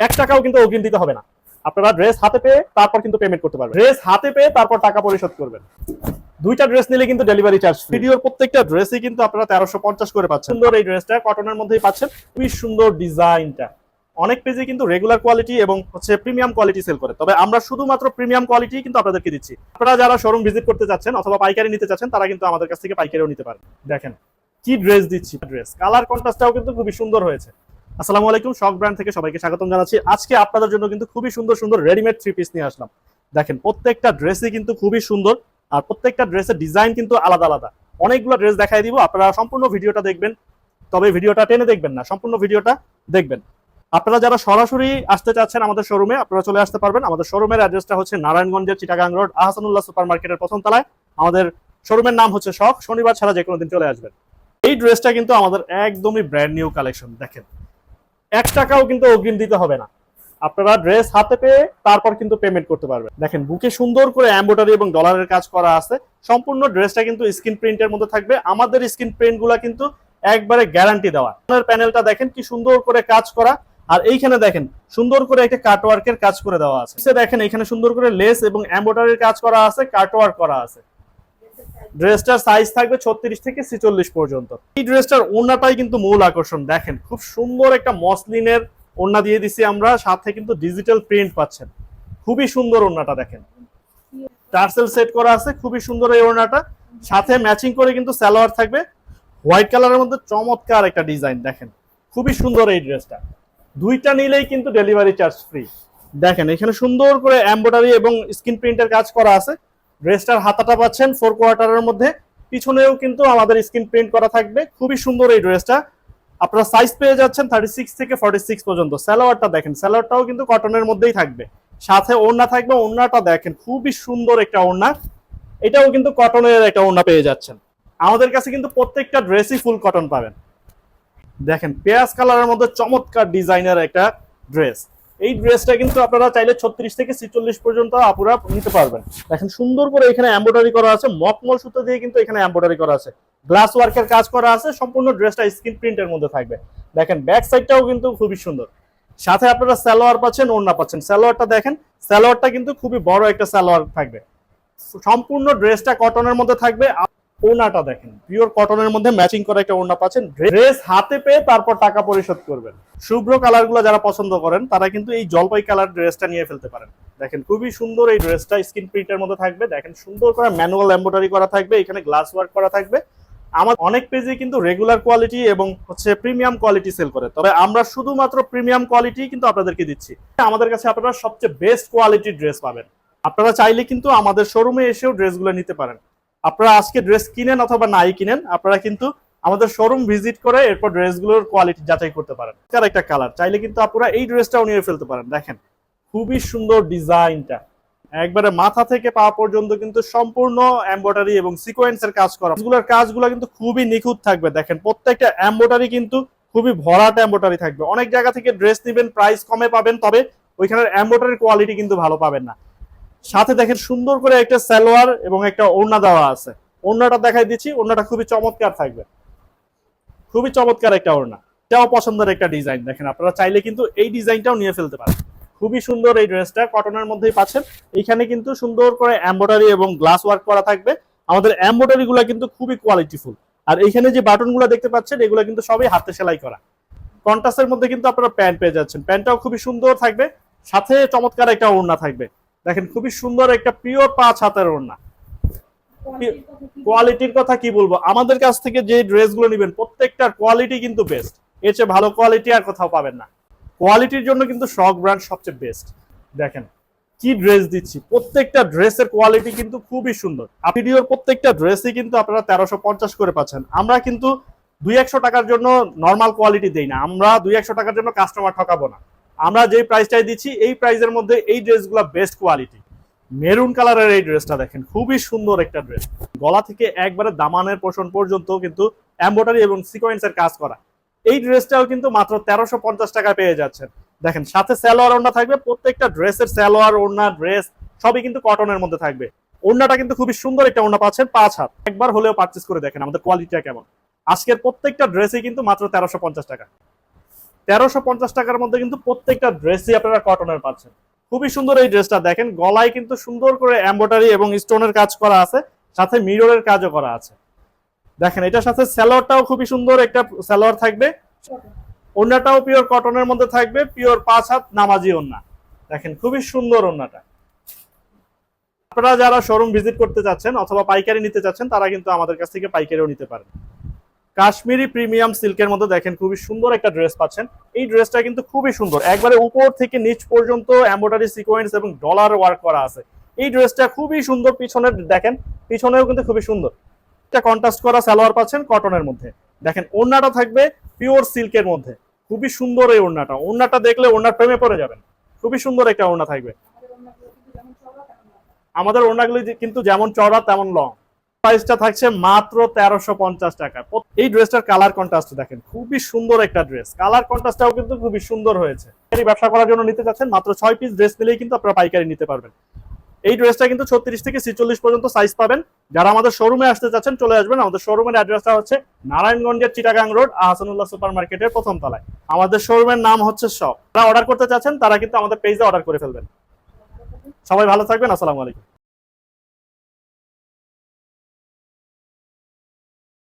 এক টাকাও কিন্তু অগ্রিম দিতে হবে না। আপনারা ড্রেস হাতে পেয়ে তারপর কিন্তু পেমেন্ট করতে পারবেন। ড্রেস হাতে পেয়ে তারপর টাকা পরিশোধ করবেন। দুইটা ড্রেস নিলে কিন্তু ডেলিভারি চার্জ ভিডিওর প্রত্যেকটা ড্রেসই কিন্তু আপনারা তেরোশো পঞ্চাশ করে পাচ্ছেন। সুন্দর এই ড্রেসটা কটনের মধ্যেই পাচ্ছেন। খুবই সুন্দর ডিজাইনটা অনেক পেজে কিন্তু রেগুলার কোয়ালিটি এবং হচ্ছে প্রিমিয়াম কোয়ালিটি সেল করে। তবে আমরা শুধুমাত্র প্রিমিয়াম কোয়ালিটি কিন্তু আপনাদেরকে দিচ্ছি। আপনারা যারা শোরুম ভিজিট করতে যাচ্ছেন অথবা পাইকারি নিতে চাচ্ছেন তারা কিন্তু আমাদের কাছ থেকে পাইকারিও নিতে পারেন। দেখেন কি ড্রেস দিচ্ছি ড্রেস কালার কন্ট্রাস্টটাও কিন্তু খুবই সুন্দর হয়েছে। আসসালামু আলাইকুম শক ব্র্যান্ড থেকে সবাইকে স্বাগতম জানাচ্ছি। আজকে আপনাদের জন্য কিন্তু খুবই সুন্দর সুন্দর রেডিমেড থ্রি পিস নিয়ে আসলাম। দেখেন, প্রত্যেকটা ড্রেসই কিন্তু খুবই সুন্দর আর প্রত্যেকটা ড্রেসের ডিজাইন কিন্তু আলাদা আলাদা। অনেকগুলো ড্রেস দেখাই দিব, আপনারা সম্পূর্ণ ভিডিওটা দেখবেন। তবে ভিডিওটা টেনে দেখবেন না, সম্পূর্ণ ভিডিওটা দেখবেন। আপনারা যারা সরাসরি আসতে চাচ্ছেন আমাদের শোরুমে আপনারা চলে আসতে পারবেন। আমাদের শোরুমের অ্যাড্রেসটা হচ্ছে নারায়ণগঞ্জের চিটাগাং রোড, আহসানুল্লাহ সুপার মার্কেটের প্রথম তলায়। আমাদের শোরুমের নাম হচ্ছে শখ। শনিবার ছাড়া যে কোনো দিন চলে আসবেন। এই ড্রেসটা কিন্তু আমাদের একদমই ব্র্যান্ড নিউ কালেকশন দেখেন। এক টাকাও কিন্তু অগ্রিম দিতে হবে না। আপনারা ড্রেস হাতে পেয়ে তারপর কিন্তু পেমেন্ট করতে পারবেন। দেখেন, বুকে সুন্দর করে এম্বোটারি এবং ডলারের কাজ করা আছে। সম্পূর্ণ ড্রেসটা কিন্তু স্ক্রিন প্রিন্টের মধ্যে থাকবে। আমাদের স্ক্রিন প্রিন্টগুলা কিন্তু একবারে গ্যারান্টি দেওয়া। প্যানেলটা দেখেন কি সুন্দর করে কাজ করা। আর এইখানে দেখেন, সুন্দর করে একটা কাটওয়ার্কের কাজ করে দেওয়া আছে। দেখেন এখানে সুন্দর করে লেস এবং এম্বোটারির কাজ করা আছে কাটওয়ার্ক করা আছে। ড্রেসটার সাইজ থাকবে ছত্রিশ থেকে ছিচল্লিশ পর্যন্ত। এই ড্রেসটার ওড়নাটাই কিন্তু মূল আকর্ষণ। দেখেন, খুব সুন্দর একটা মসলিনের ওড়না দিয়ে দিছি আমরা, সাথে কিন্তু ডিজিটাল প্রিন্ট পাচ্ছেন। খুবই সুন্দর ওড়নাটা দেখেন। টার্সেল সেট করা আছে, খুবই সুন্দর এই ওড়নাটা। সাথে ম্যাচিং করে কিন্তু সালোয়ার থাকবে। হোয়াইট কালারের মধ্যে চমৎকার একটা ডিজাইন দেখেন। খুবই সুন্দর এই ড্রেসটা। দুইটা নিলেই কিন্তু ডেলিভারি চার্জ ফ্রি দেখেন, এখানে সুন্দর করে এমব্রয়ডারি এবং স্ক্রিন প্রিন্টের কাজ করা আছে। ড্রেসটার হাতাটা পাচ্ছেন ফোর কোয়ার্টারের মধ্যে। পিছনেও কিন্তু আমাদের স্ক্রিন প্রিন্ট করা থাকবে। খুবই সুন্দর এই ড্রেসটা আপনারা সাইজ পেয়ে যাচ্ছেন থার্টি সিক্স থেকে ফর্টি সিক্স পর্যন্ত। স্যালোয়ারটা দেখেন স্যালোয়ারটাও কিন্তু কটনের মধ্যেই থাকবে। সাথে ওড়না থাকবে, ওড়নাটা দেখেন, খুবই সুন্দর একটা ওড়না। এটাও কিন্তু কটনের একটা ওড়না পেয়ে যাচ্ছেন। আমাদের কাছে কিন্তু প্রত্যেকটা ড্রেসই ফুল কটন পাবেন। দেখেন, পেঁয়াজ কালারের মধ্যে চমৎকার ডিজাইনের একটা ড্রেস এই ড্রেসটা কিন্তু আপনারা চাইলে ছত্রিশ থেকে ছিচল্লিশ পর্যন্ত আপুরা নিতে পারবেন। দেখেন সুন্দর করে এখানে এম্ব্রয়ডারি করা আছে, মকমল সুতো দিয়ে কিন্তু এখানে এম্ব্রয়ডারি করা আছে। গ্লাস ওয়ার্কের কাজ করা আছে, সম্পূর্ণ ড্রেসটা স্ক্রিন প্রিন্টের মধ্যে থাকবে। দেখেন ব্যাক সাইডটাও কিন্তু খুবই সুন্দর। সাথে আপনারা সালোয়ার পাচ্ছেন, ওড়না পাচ্ছেন। স্যালোয়ারটা দেখেন, সালোয়ারটা কিন্তু খুবই বড় একটা স্যালোয়ার থাকবে। সম্পূর্ণ ড্রেসটা কটনের মধ্যে থাকবে। ওড়নাটা দেখেন। পিওর কটনের মধ্যে ম্যাচিং করা একটা ওড়না পাচ্ছেন। ড্রেস হাতে পেয়ে তারপর টাকা পরিশোধ করবেন। শুভ্র কালারগুলো যারা পছন্দ করেন, তারা কিন্তু এই জলপাই কালার ড্রেসটা নিয়ে ফেলতে পারেন। দেখেন, খুবই সুন্দর এই ড্রেসটা স্ক্রিন প্রিন্টের মধ্যে থাকবে। দেখেন, সুন্দর করে ম্যানুয়াল এম্ব্রয়ডারি করা থাকবে, এখানে গ্লাস ওয়ার্ক করা থাকবে। আমার অনেক পেজে কিন্তু রেগুলার কোয়ালিটি এবং হচ্ছে প্রিমিয়াম কোয়ালিটি সেল করে। তবে আমরা শুধুমাত্র প্রিমিয়াম কোয়ালিটি কিন্তু আপনাদেরকে দিচ্ছি। আমাদের কাছে আপনারা সবচেয়ে বেস্ট কোয়ালিটির ড্রেস পাবেন। আপনারা চাইলে কিন্তু আমাদের শোরুমে এসেও ড্রেসগুলো নিতে পারেন। আপনারা আজকে ড্রেস কিনেন অথবা নাই কিনেন, আপনারা কিন্তু আমাদের শোরুম ভিজিট করে এরপর ড্রেসগুলোর কোয়ালিটি যাচাই করতে পারেন। তার একটা কালার চাইলে কিন্তু আপনারা এই ড্রেসটাও নিয়ে ফেলতে পারেন। দেখেন, খুবই সুন্দর ডিজাইনটা। একবারে মাথা থেকে পা পর্যন্ত কিন্তু সম্পূর্ণ এমব্রয়ডারি এবং সিকোয়েন্সের কাজ করা। এগুলোর কাজগুলো কিন্তু খুবই নিখুঁত থাকবে। দেখেন, প্রত্যেকটা এমব্রয়ডারি কিন্তু খুবই ভরাট এমব্রয়ডারি থাকবে। অনেক জায়গা থেকে ড্রেস নেবেন প্রাইস কমে পাবেন, তবে ওইখানের এমব্রয়ডারির কোয়ালিটি কিন্তু ভালো পাবেন না। সাথে দেখেন সুন্দর করে একটা সালোয়ার এবং একটা ওড়না দেওয়া আছে। ওড়নাটা দেখাই দিচ্ছি, ওড়নাটা খুবই চমৎকার থাকবে। খুবই চমৎকার একটা ওড়না। এটাও পছন্দের একটা ডিজাইন, দেখেন আপনারা চাইলে কিন্তু এই ডিজাইনটাও নিয়ে ফেলতে পারেন। খুবই সুন্দর এই ড্রেসটা কটনের মধ্যেই পাচ্ছেন। এখানে কিন্তু সুন্দর করে এমব্রয়ডারি এবং গ্লাস ওয়ার্ক করা থাকবে। আমাদের এমব্রয়ডারি গুলা কিন্তু খুবই কোয়ালিটিফুল আর এখানে যে বাটনগুলো দেখতে পাচ্ছেন, এগুলো কিন্তু সবই হাতে সেলাই করা। কন্টাসের মধ্যে কিন্তু আপনারা প্যান্ট পেয়ে যাচ্ছেন। প্যান্টটাও খুবই সুন্দর থাকবে। সাথে চমৎকার একটা ওড়না থাকবে। দেখেন খুবই সুন্দর একটা পিওর পাঁচ হাতের ওড়না। কোয়ালিটির কথা কি বলব? আমাদের কাছ থেকে যে ড্রেসগুলো নেবেন, প্রত্যেকটার কোয়ালিটি কিন্তু বেস্ট এর চেয়ে ভালো কোয়ালিটি আর কোথাও পাবেন না। কোয়ালিটির জন্য কিন্তু শক ব্র্যান্ড সবচেয়ে বেস্ট দেখেন, কি ড্রেস দিচ্ছি? প্রত্যেকটা ড্রেসের কোয়ালিটি কিন্তু খুবই সুন্দর। ভিডিওর প্রত্যেকটা ড্রেসই কিন্তু আপনারা তেরোশো পঞ্চাশ করে পাচ্ছেন। আমরা কিন্তু দুই একশো টাকার জন্য নর্মাল কোয়ালিটি দেই না। আমরা দুই একশো টাকার জন্য কাস্টমার ঠকাবো না। আমরা যেই প্রাইসটাই দিচ্ছি, এই প্রাইসের মধ্যে এই ড্রেসগুলো বেস্ট কোয়ালিটি মেরুন কালারের এই ড্রেসটা দেখেন, খুবই সুন্দর একটা ড্রেস গলা থেকে একবারে দামানের পোষণ পর্যন্ত কিন্তু এম্বোটারি এবং সিকোয়েন্সের কাজ করা। এই ড্রেসটাও কিন্তু মাত্র তেরোশো পঞ্চাশ টাকায় পেয়ে যাচ্ছেন। দেখেন, সাথে স্যালোয়ার ওড়না থাকবে, প্রত্যেকটা ড্রেসের স্যালোয়ার ওড়না ড্রেস সবই কিন্তু কটনের মধ্যে থাকবে। ওড়নাটা কিন্তু খুবই সুন্দর একটা ওড়না পাচ্ছেন, পাঁচ হাত। একবার হলেও পারচেস করে দেখেন আমাদের কোয়ালিটিটা কেমন। আজকের প্রত্যেকটা ড্রেসই কিন্তু মাত্র তেরোশো পঞ্চাশ টাকা। তেরোশো পঞ্চাশ টাকার মধ্যে কিন্তু প্রত্যেকটা ড্রেসই আপনারা কটনের পাচ্ছেন। খুবই সুন্দর এই ড্রেসটা দেখেন, গলায় কিন্তু সুন্দর করে এম্ব্রয়ডারি এবং স্টোনের কাজ করা আছে, সাথে মিররের কাজও করা আছে। দেখেন, এটার সাথে স্যালোয়ারটাও খুবই সুন্দর একটা স্যালোয়ার থাকবে, ওন্নাটাও পিওর কটনের মধ্যে থাকবে পিওর পাঁচ হাত নামাজি ওন্না। দেখেন, খুবই সুন্দর ওন্নাটা। আপনারা যারা শোরুম ভিজিট করতে যাচ্ছেন অথবা পাইকারি নিতে চাচ্ছেন, তারা কিন্তু আমাদের কাছ থেকে পাইকারিও নিতে পারেন। কাশ্মীরি প্রিমিয়াম সিল্কের মধ্যে দেখেন খুবই সুন্দর একটা ড্রেস পাচ্ছেন। এই ড্রেসটা কিন্তু খুবই সুন্দর। একবারে উপর থেকে নিচ পর্যন্ত এমব্রয়ডারি সিকোয়েন্স এবং ডলার ওয়ার্ক করা আছে। এই ড্রেসটা খুবই সুন্দর পিছনের, দেখেন, পিছনেও কিন্তু খুবই সুন্দর। এটা কন্ট্রাস্ট করা সালোয়ার পাচ্ছেন কটনের মধ্যে। দেখেন, ওড়নাটা থাকবে পিওর সিল্কের মধ্যে। খুবই সুন্দর এই ওড়নাটা। ওড়নাটা দেখলে ওড়নার প্রেমে পড়ে যাবেন। খুবই সুন্দর একটা ওড়না থাকবে। আমাদের ওড়নাগুলি কিন্তু যেমন চড়া তেমন লং প্রাইসটা থাকছে মাত্র তেরোশো পঞ্চাশ টাকা। এই ড্রেসটার কালার কন্ট্রাস্ট দেখেন, খুবই সুন্দর একটা ড্রেস কালার কন্ট্রাস্টটাও কিন্তু খুবই সুন্দর হয়েছে। ব্যবসা করার জন্য নিতে চাচ্ছেন মাত্র ছয় পিস ড্রেস নিলেই কিন্তু আপনারা পাইকারি নিতে পারবেন। এই ড্রেসটা কিন্তু ছত্রিশ থেকে ছিচল্লিশ পর্যন্ত সাইজ পাবেন। যারা আমাদের শোরুমে আসতে চাচ্ছেন, চলে আসবেন। আমাদের শোরুমের অ্যাড্রেসটা হচ্ছে নারায়ণগঞ্জের চিটাগাং রোড আহসানুল্লাহ সুপার মার্কেটের প্রথম তলায়। আমাদের শোরুমের নাম হচ্ছে শপ যারা অর্ডার করতে চাচ্ছেন, তারা কিন্তু আমাদের পেজে অর্ডার করে ফেলবেন। সবাই ভালো থাকবেন। আসসালামু আলাইকুম।